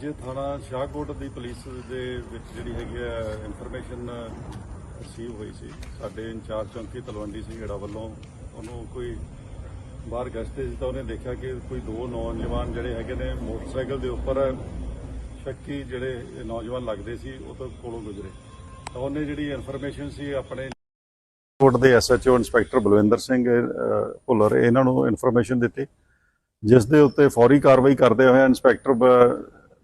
ਅੱਜ ਥਾਣਾ ਸ਼ਾਹਕੋਟ ਦੀ ਪੁਲਿਸ ਦੇ ਵਿੱਚ ਜਿਹੜੀ ਹੈਗੀ ਆ ਇਨਫੋਰਮੇਸ਼ਨ ਰਿਸੀਵ ਹੋਈ ਸੀ, ਸਾਡੇ ਇੰਚਾਰਜ ਚੌਂਕੀ ਤਲਵੰਡੀ ਸਿੰਘ ਵੱਲੋਂ, ਉਹਨੂੰ ਕੋਈ ਬਾਹਰ ਗਸ਼ਤੇ ਸੀ ਤਾਂ ਉਹਨੇ ਦੇਖਿਆ ਕਿ ਕੋਈ ਦੋ ਨੌਜਵਾਨ ਜਿਹੜੇ ਹੈਗੇ ਨੇ ਮੋਟਰਸਾਈਕਲ ਦੇ ਉੱਪਰ ਸ਼ੱਕੀ ਜਿਹੜੇ ਨੌਜਵਾਨ ਲੱਗਦੇ ਸੀ, ਉਹ ਤੋਂ ਕੋਲੋਂ ਗੁਜ਼ਰੇ। ਤਾਂ ਉਹਨੇ ਜਿਹੜੀ ਇਨਫੋਰਮੇਸ਼ਨ ਸੀ, ਆਪਣੇ ਕੋਟ ਦੇ ਐਸਐਚਓ ਇੰਸਪੈਕਟਰ ਬਲਵਿੰਦਰ ਸਿੰਘ ਭੁੱਲਰ, ਇਹਨਾਂ ਨੂੰ ਇਨਫੋਰਮੇਸ਼ਨ ਦਿੱਤੀ ਜਿਸ ਦੇ ਉੱਤੇ ਫੌਰੀ ਕਾਰਵਾਈ ਕਰਦੇ ਹੋਏ inspector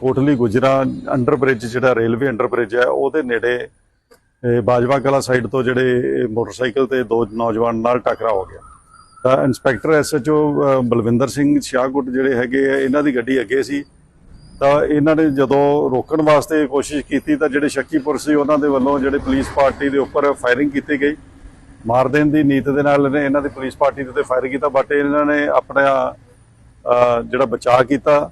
Kotli Gujra under bridge ਜਿਹੜਾ ਰੇਲਵੇ ਅੰਡਰ ਬ੍ਰਿਜ ਹੈ, ਉਹਦੇ ਨੇੜੇ ਬਾਜਵਾ ਕਲਾ ਸਾਈਡ ਤੋਂ ਜਿਹੜੇ ਮੋਟਰਸਾਈਕਲ ਤੇ ਦੋ ਨੌਜਵਾਨ ਨਾਲ ਟਕਰਾ ਹੋ ਗਿਆ। ਤਾਂ ਇੰਸਪੈਕਟਰ ਐਸਐਚਓ ਬਲਵਿੰਦਰ ਸਿੰਘ ਸ਼ਾਹਕੋਟ ਜਿਹੜੇ ਹੈਗੇ ਆ, ਇਹਨਾਂ ਦੀ ਗੱਡੀ ਅੱਗੇ ਸੀ। ਤਾਂ ਇਹਨਾਂ ਨੇ ਜਦੋਂ ਰੋਕਣ ਵਾਸਤੇ ਕੋਸ਼ਿਸ਼ ਕੀਤੀ, ਤਾਂ ਜਿਹੜੇ ਸ਼ੱਕੀ ਪੁਰਸ਼ ਸੀ, ਉਹਨਾਂ ਦੇ ਵੱਲੋਂ ਜਿਹੜੇ ਪੁਲਿਸ ਪਾਰਟੀ ਦੇ ਉੱਪਰ ਫਾਇਰਿੰਗ ਕੀਤੀ ਗਈ। ਮਾਰ ਦੇਣ ਦੀ ਨੀਤ ਦੇ ਨਾਲ ਇਹਨੇ ਇਹਨਾਂ ਦੀ ਪੁਲਿਸ ਪਾਰਟੀ ਦੇ ਉੱਤੇ ਫਾਇਰ ਕੀਤਾ, ਬਟ ਇਹਨਾਂ ਨੇ ਆਪਣਾ ਜਿਹੜਾ ਬਚਾਅ ਕੀਤਾ।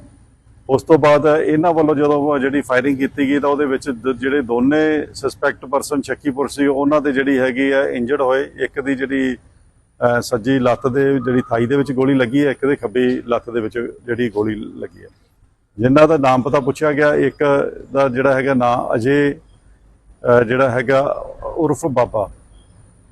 ਉਸ ਤੋਂ ਬਾਅਦ ਇਹਨਾਂ ਵੱਲੋਂ ਜਦੋਂ ਜਿਹੜੀ ਫਾਇਰਿੰਗ ਕੀਤੀ ਗਈ ਤਾਂ ਉਹਦੇ ਵਿੱਚ ਦ- ਜਿਹੜੇ ਦੋਨੇ ਸਸਪੈਕਟ ਪਰਸਨ ਸ਼ੱਕੀਪੁਰ ਸੀ, ਉਹਨਾਂ ਦੇ ਜਿਹੜੀ ਹੈਗੀ ਆ ਇੰਜਰਡ ਹੋਏ। ਇੱਕ ਦੀ ਜਿਹੜੀ ਸੱਜੀ ਲੱਤ ਦੇ ਜਿਹੜੀ ਥਾਈ ਦੇ ਵਿੱਚ ਗੋਲੀ ਲੱਗੀ ਹੈ, ਇੱਕ ਦੇ ਖੱਬੀ ਲੱਤ ਦੇ ਵਿੱਚ ਜਿਹੜੀ ਗੋਲੀ ਲੱਗੀ ਹੈ। ਜਿਨ੍ਹਾਂ ਦਾ ਨਾਮ ਪਤਾ ਪੁੱਛਿਆ ਗਿਆ, ਇੱਕ ਦਾ ਜਿਹੜਾ ਹੈਗਾ ਨਾਂ ਅਜੇ ਜਿਹੜਾ ਹੈਗਾ ਉਰਫ ਬਾਬਾ।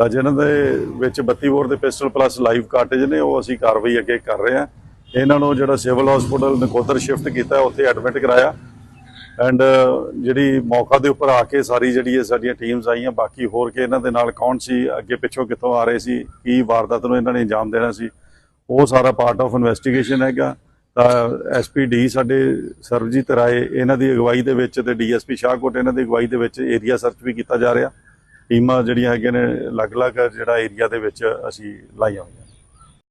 ਤਾਂ ਜਿਨ੍ਹਾਂ ਦੇ ਵਿੱਚ 32 ਬੋਰ ਦੇ ਪਿਸਟਲ ਪਲੱਸ ਲਾਈਵ ਕਾਰਟੇਜ ਨੇ, ਉਹ ਅਸੀਂ ਕਾਰਵਾਈ ਅੱਗੇ ਕਰ ਰਹੇ ਹਾਂ। ਇਹਨਾਂ ਨੂੰ ਜਿਹੜਾ ਸਿਵਲ ਹਸਪੀਟਲ ਨਕੋਦਰ ਸ਼ਿਫਟ ਕੀਤਾ, ਉੱਥੇ ਐਡਮਿਟ ਕਰਾਇਆ। ਐਂਡ ਜਿਹੜੀ ਮੌਕਾ ਦੇ ਉੱਪਰ ਆ ਕੇ ਸਾਰੀ ਜਿਹੜੀ ਇਹ ਸਾਡੀਆਂ ਟੀਮਸ ਆਈਆਂ, ਬਾਕੀ ਹੋਰ ਕਿ ਇਹਨਾਂ ਦੇ ਨਾਲ ਕੌਣ ਸੀ, ਅੱਗੇ ਪਿੱਛੋਂ ਕਿੱਥੋਂ ਆ ਰਹੇ ਸੀ, ਕੀ ਵਾਰਦਾਤ ਨੂੰ ਇਹਨਾਂ ਨੇ ਅੰਜਾਮ ਦੇਣਾ ਸੀ, ਉਹ ਸਾਰਾ ਪਾਰਟ ਆਫ ਇਨਵੈਸਟੀਗੇਸ਼ਨ ਹੈਗਾ। ਤਾਂ ਐਸਪੀਡੀ ਸਾਡੇ ਸਰਬਜੀਤ ਰਾਏ, ਇਹਨਾਂ ਦੀ ਅਗਵਾਈ ਦੇ ਵਿੱਚ ਤੇ ਡੀਐਸਪੀ ਸ਼ਾਹਕੋਟ, ਇਹਨਾਂ ਦੀ ਅਗਵਾਈ ਦੇ ਵਿੱਚ ਏਰੀਆ ਸਰਚ ਵੀ ਕੀਤਾ ਜਾ ਰਿਹਾ। ਟੀਮਾਂ ਜਿਹੜੀਆਂ ਹੈਗੀਆਂ ਨੇ ਅਲੱਗ-ਅਲੱਗ ਜਿਹੜਾ ਏਰੀਆ ਦੇ ਵਿੱਚ ਅਸੀਂ ਲਾਈਆਂ ਹੋਈਆਂ।